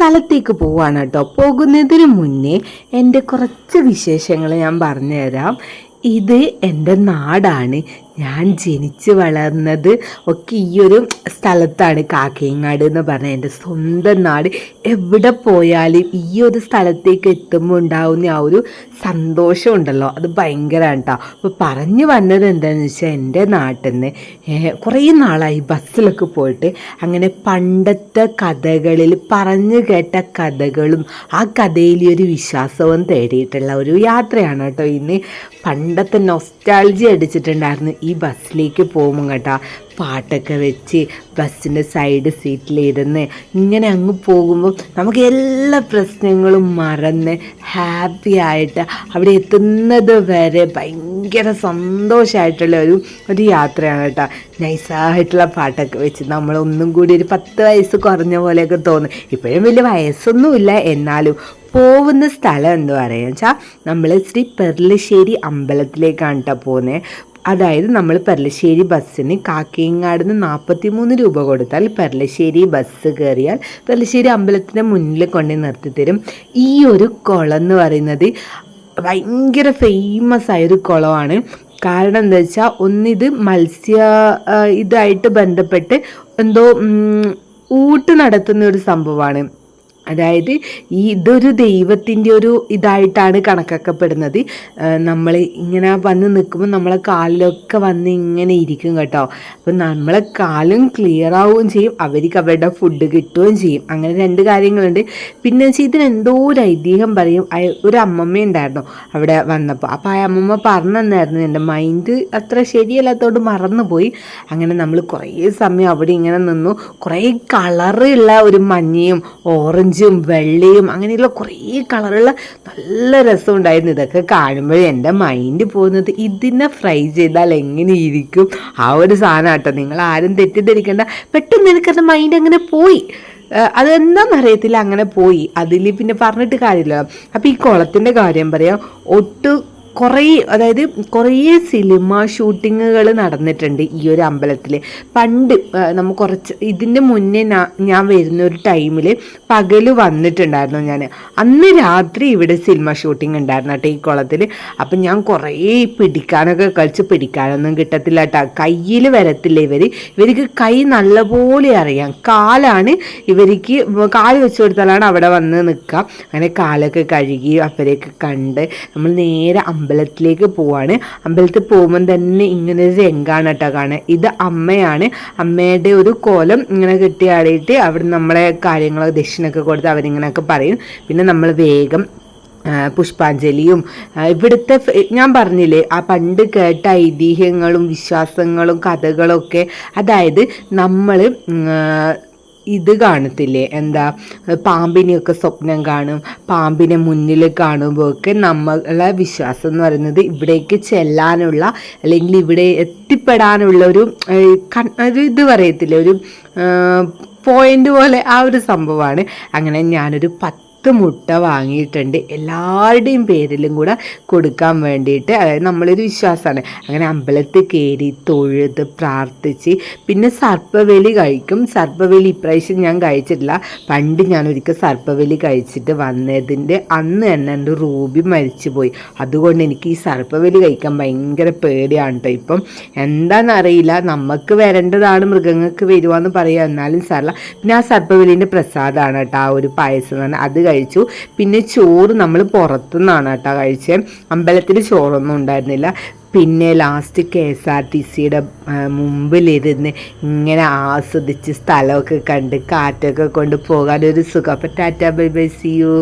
സ്ഥലത്തേക്ക് പോവാണ് കേട്ടോ. പോകുന്നതിന് മുന്നേ എന്റെ കുറച്ച് വിശേഷങ്ങൾ ഞാൻ പറഞ്ഞുതരാം. ഇത് എന്റെ നാടാണ്. ഞാൻ ജനിച്ച് വളർന്നത് ഒക്കെ ഈ ഒരു സ്ഥലത്താണ് കാക്കയങ്ങാട് എന്ന് പറഞ്ഞാൽ എന്റെ സ്വന്തം നാട്. എവിടെ പോയാലും ഈ ഒരു സ്ഥലത്തേക്ക് എത്തുമ്പോൾ ഉണ്ടാവുന്ന ആ ഒരു സന്തോഷം ഉണ്ടല്ലോ. അത് ഭയങ്കരമാണ് കേട്ടോ അപ്പോൾ പറഞ്ഞു വന്നത് എന്താണെന്ന് വെച്ചാൽ എന്റെ നാട്ടിൽ നിന്ന് കുറേ നാളായി ബസ്സിലൊക്കെ പോയിട്ട് അങ്ങനെ പണ്ടത്തെ കഥകളിൽ പറഞ്ഞു കേട്ട കഥകളും ആ കഥയിൽ ഒരു വിശ്വാസവും തേടിയിട്ടുള്ള ഒരു യാത്രയാണ് കേട്ടോ ഇന്ന് പണ്ടത്തെ നൊസ്റ്റാൾജി അടിച്ചിട്ടുണ്ടായിരുന്നു. ഈ ബസ്സിലേക്ക് പോകുമ്പോൾ കേട്ടോ പാട്ടൊക്കെ വെച്ച് ബസ്സിന്റെ സൈഡ് സീറ്റിലിരുന്ന് ഇങ്ങനെ അങ്ങ് പോകുമ്പോൾ നമുക്ക് എല്ലാ പ്രശ്നങ്ങളും മറന്ന് ഹാപ്പി ആയിട്ട് അവിടെ എത്തുന്നത് വരെ ഭയങ്കര സന്തോഷമായിട്ടുള്ള ഒരു ഒരു യാത്രയാണ് കേട്ടോ. നൈസായിട്ടുള്ള പാട്ടൊക്കെ വെച്ച് നമ്മളൊന്നും കൂടി ഒരു പത്ത് വയസ്സ് കുറഞ്ഞ പോലെയൊക്കെ തോന്നും. ഇപ്പോഴും വലിയ വയസ്സൊന്നുമില്ല. എന്നാലും പോകുന്ന സ്ഥലം എന്ന് പറയുക വെച്ചാൽ നമ്മൾ ശ്രീ പെർലശ്ശേരി അമ്പലത്തിലേക്കാണ് കേട്ടോ പോകുന്നത് അതായത് നമ്മൾ പെർലശ്ശേരി ബസ്സിന് കാക്കയങ്ങാട് നിന്ന് നാൽപ്പത്തി മൂന്ന് രൂപ കൊടുത്താൽ പെർലശ്ശേരി ബസ് കയറിയാൽ പെർലശ്ശേരി അമ്പലത്തിന്റെ മുന്നിൽ കൊണ്ട് നിർത്തി തരും ഈ ഒരു കുളം എന്ന് പറയുന്നത് ഭയങ്കര ഫേമസ് ആയൊരു കുളമാണ്. കാരണം എന്താ വെച്ചാൽ ഒന്നിത് മത്സ്യ ഇതായിട്ട് ബന്ധപ്പെട്ട് എന്തോ ഊട്ട് നടത്തുന്ന ഒരു സംഭവമാണ്. അതായത് ഈ ഇതൊരു ദൈവത്തിന്റെ ഒരു ഇതായിട്ടാണ് കണക്കാക്കപ്പെടുന്നത്. നമ്മൾ ഇങ്ങനെ വന്ന് നിൽക്കുമ്പോൾ നമ്മളെ കാലിലൊക്കെ വന്ന് ഇങ്ങനെ ഇരിക്കും കേട്ടോ. അപ്പം നമ്മളെ കാലും ക്ലിയർ ആവുകയും ചെയ്യും. അവർക്ക് അവരുടെ ഫുഡ് കിട്ടുകയും ചെയ്യും. അങ്ങനെ രണ്ട് കാര്യങ്ങളുണ്ട്. പിന്നെ വെച്ചാൽ ഇതിനെന്തോ ഒരു ഐതിഹ്യം പറയും. ഒരു അമ്മമ്മ ഉണ്ടായിരുന്നു അവിടെ വന്നപ്പോൾ അപ്പോൾ ആ അമ്മമ്മ പറഞ്ഞു തന്നായിരുന്നു. എന്റെ മൈൻഡ് അത്ര ശരിയല്ലാത്തതുകൊണ്ട് മറന്നുപോയി. അങ്ങനെ നമ്മൾ കുറേ സമയം അവിടെ ഇങ്ങനെ നിന്നു. കുറേ കളറുള്ള ഒരു മഞ്ഞയും ഓറഞ്ചും വെള്ളയും അങ്ങനെയുള്ള കുറേ കളറുള്ള നല്ല രസമുണ്ടായിരുന്നു. ഇതൊക്കെ കാണുമ്പോഴേ എന്റെ മൈൻഡ് പോകുന്നത് ഇതിനെ ഫ്രൈ ചെയ്താൽ എങ്ങനെ ഇരിക്കും? ആ ഒരു സാധനം കേട്ടോ നിങ്ങൾ ആരും തെറ്റിദ്ധരിക്കേണ്ട. പെട്ടെന്ന് എനിക്കത് മൈൻഡ് അങ്ങനെ പോയി. ഏഹ് അതെന്താണെന്ന് അറിയത്തില്ല അങ്ങനെ പോയി. അതിൽ പിന്നെ പറഞ്ഞിട്ട് കാര്യമില്ല അപ്പോൾ ഈ കുളത്തിന്റെ കാര്യം പറയാം. ഒട്ട് കുറേ അതായത് കുറേ സിനിമ ഷൂട്ടിങ്ങുകൾ നടന്നിട്ടുണ്ട് ഈ ഒരു അമ്പലത്തിൽ പണ്ട് നമ്മൾ നമ്മ കുറച്ച് ഇതിന്റെ മുന്നേ ഞാൻ വരുന്ന ഒരു ടൈമിൽ പകൽ വന്നിട്ടുണ്ടായിരുന്നു ഞാൻ അന്ന് രാത്രി ഇവിടെ സിനിമ ഷൂട്ടിംഗ് ഉണ്ടായിരുന്നു കേട്ടോ ഈ കുളത്തിൽ അപ്പം ഞാൻ കുറേ പിടിക്കാനൊക്കെ കളിച്ച് പിടിക്കാനൊന്നും കിട്ടത്തില്ല കേട്ടോ. കയ്യിൽ വരത്തില്ല ഇവർ ഇവർക്ക് കൈ നല്ലപോലെ അറിയാം. കാലാണ് ഇവർക്ക് കാൽ വെച്ച് കൊടുത്താലാണ് അവിടെ വന്ന് നിൽക്കുക. അങ്ങനെ കാലൊക്കെ കഴുകി അവരെയൊക്കെ കണ്ട് നമ്മൾ നേരെ അമ്പലത്തിലേക്ക് പോവാണ്. അമ്പലത്തിൽ പോകുമ്പം തന്നെ ഇങ്ങനെ ഒരു രംഗാണ് കേട്ടോ കാണുക ഇത് അമ്മയാണ്. അമ്മയുടെ ഒരു കോലം ഇങ്ങനെ കെട്ടിയാടിയിട്ട് അവിടെ നമ്മളെ കാര്യങ്ങൾ ദക്ഷിണൊക്കെ കൊടുത്ത് അവരിങ്ങനെയൊക്കെ പറയും. പിന്നെ നമ്മൾ വേഗം പുഷ്പാഞ്ജലിയും ഇവിടുത്തെ ഞാൻ പറഞ്ഞില്ലേ ആ പണ്ട് കേട്ട ഐതിഹ്യങ്ങളും വിശ്വാസങ്ങളും കഥകളൊക്കെ. അതായത് നമ്മൾ ഇത് കാണത്തില്ലേ? എന്താ പാമ്പിനെയൊക്കെ സ്വപ്നം കാണും പാമ്പിനെ മുന്നിൽ കാണുമ്പോൾ ഒക്കെ നമ്മളെ വിശ്വാസം എന്ന് പറയുന്നത് ഇവിടേക്ക് ചെല്ലാനുള്ള അല്ലെങ്കിൽ ഇവിടെ എത്തിപ്പെടാനുള്ള ഒരു ഒരു ഇത് പറയത്തില്ലേ? ഒരു പോയിന്റ് പോലെ ആ ഒരു സംഭവമാണ്. അങ്ങനെ ഞാനൊരു പത്ത് പത്ത് മുട്ട വാങ്ങിയിട്ടുണ്ട്. എല്ലാവരുടെയും പേരിലും കൂടെ കൊടുക്കാൻ വേണ്ടിയിട്ട്. അതായത് നമ്മളൊരു വിശ്വാസമാണ്. അങ്ങനെ അമ്പലത്തിൽ കയറി തൊഴുത് പ്രാർത്ഥിച്ച് പിന്നെ സർപ്പവേലി കഴിക്കും. സർപ്പവേലി ഇപ്രാവശ്യം ഞാൻ കഴിച്ചിട്ടില്ല. പണ്ട് ഞാൻ ഒരിക്കൽ സർപ്പവേലി കഴിച്ചിട്ട് വന്നതിന്റെ അന്ന് തന്നെ എന്റെ റൂബി മരിച്ചു പോയി അതുകൊണ്ട് എനിക്ക് ഈ സർപ്പവേലി കഴിക്കാൻ ഭയങ്കര പേടിയാണ് കേട്ടോ ഇപ്പം. എന്താണെന്നറിയില്ല. നമുക്ക് വരേണ്ടതാണ് മൃഗങ്ങൾക്ക് വരുവാന്ന് പറയുക എന്നാലും സാറില്ല പിന്നെ ആ സർപ്പവേലിന്റെ പ്രസാദമാണ് കേട്ടോ. ആ ഒരു പായസം എന്ന് പറഞ്ഞാൽ അത് കഴിച്ചു. പിന്നെ ചോറ് നമ്മൾ പുറത്തുനിന്നാണ് കേട്ടോ കഴിച്ചത് അമ്പലത്തിൽ ചോറൊന്നും ഉണ്ടായിരുന്നില്ല. പിന്നെ last K S R T സിയുടെ മുമ്പിലിരുന്ന് ഇങ്ങനെ ആസ്വദിച്ച് സ്ഥലമൊക്കെ കണ്ട് കാറ്റൊക്കെ കൊണ്ട് പോകാനൊരു സുഖം. അപ്പം tata bye bye see you